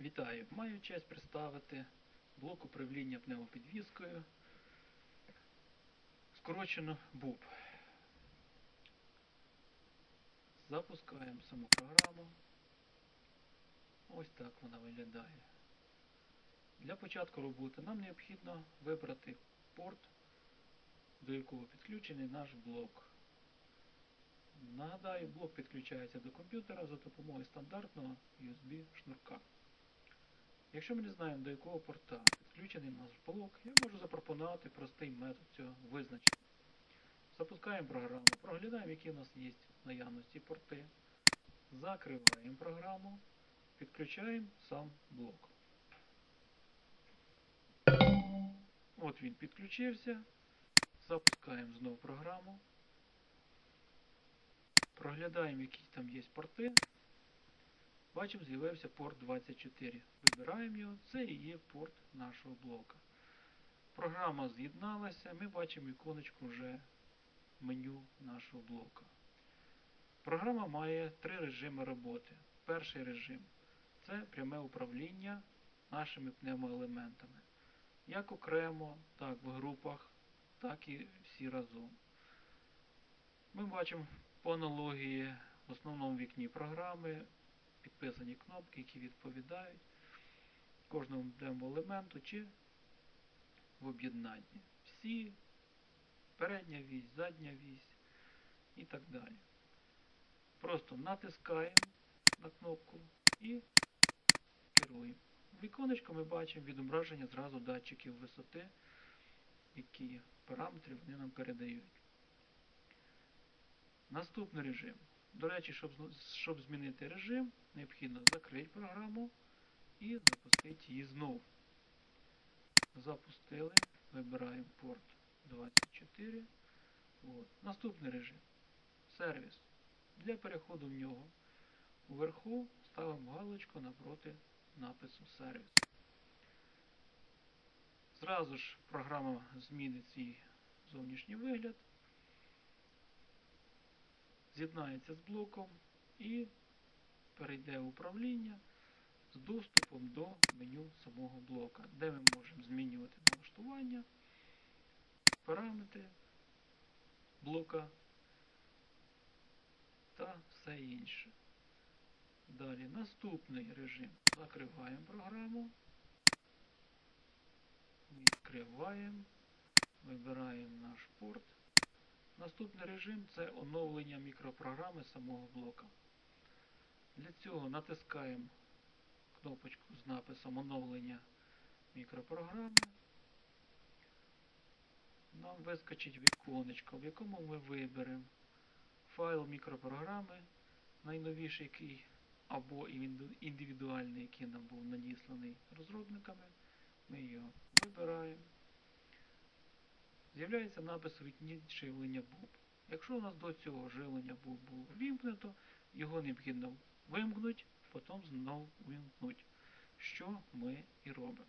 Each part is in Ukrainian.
Вітаю! Маю честь представити блок управління пневмопідвіскою, скорочено БУП. Запускаємо саму програму. Ось так вона виглядає. Для початку роботи нам необхідно вибрати порт, до якого підключений наш блок. Нагадаю, блок підключається до комп'ютера за допомогою стандартного USB шнурка. Якщо ми не знаємо, до якого порта підключений наш блок, я можу запропонувати простий метод цього визначення. Запускаємо програму, проглядаємо, які у нас є в наявності порти. Закриваємо програму, підключаємо сам блок. От він підключився. Запускаємо знову програму. Проглядаємо, які там є порти. Бачимо, з'явився порт 24. Вибираємо його, це і є порт нашого блока. Програма з'єдналася, ми бачимо іконочку вже меню нашого блока. Програма має три режими роботи. Перший режим це пряме управління нашими пневмоелементами. Як окремо, так в групах, так і всі разом. Ми бачимо по аналогії в основному вікні програми підписані кнопки, які відповідають кожному пневмоелементу чи в об'єднанні. Всі, передня вісь, задня вісь і так далі. Просто натискаємо на кнопку і керуємо. В віконечку ми бачимо відображення зразу датчиків висоти, які параметри вони нам передають. Наступний режим. До речі, щоб, щоб змінити режим, необхідно закрити програму і запустити її знову. Запустили, вибираємо порт 24. От. Наступний режим. Сервіс. Для переходу в нього вверху ставимо галочку напроти напису сервіс. Зразу ж програма змінить свій зовнішній вигляд з'єднається з блоком і перейде в управління з доступом до меню самого блока, де ми можемо змінювати налаштування, параметри блока та все інше. Далі наступний режим. Закриваємо програму, відкриваємо, вибираємо наш порт. Наступний режим це оновлення мікропрограми самого блока. Для цього натискаємо кнопочку з написом оновлення мікропрограми. Нам вискочить віконечко, в якому ми виберемо файл мікропрограми, найновіший який або індивідуальний, який нам був надісланий розробниками. Ми його вибираємо з'являється напис вікні живлення БУБ. Якщо у нас до цього живлення БУБ було вімкнуто, його необхідно вимкнути, потім знову вимкнути, що ми і робимо.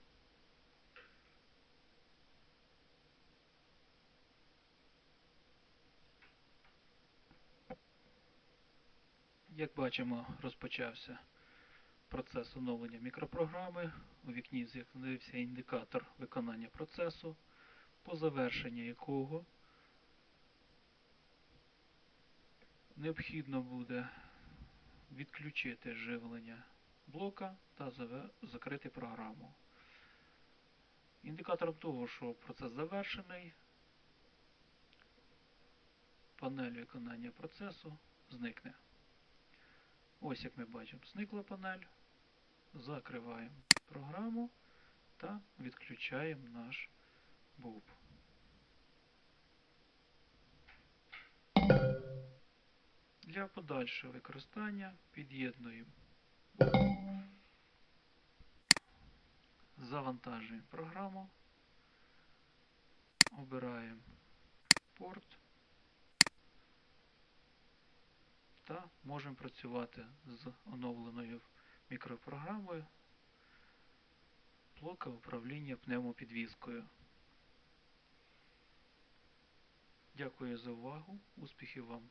Як бачимо, розпочався процес оновлення мікропрограми. У вікні з'явився індикатор виконання процесу по завершенню якого необхідно буде відключити живлення блока та закрити програму. Індикатором того, що процес завершений, панель виконання процесу зникне. Ось як ми бачимо, зникла панель. Закриваємо програму та відключаємо наш був. Для подальшого використання під'єднуємо, завантажуємо програму, обираємо порт та можемо працювати з оновленою мікропрограмою блока управління пневмопідвіскою. Дякую за увагу. Успіхів вам!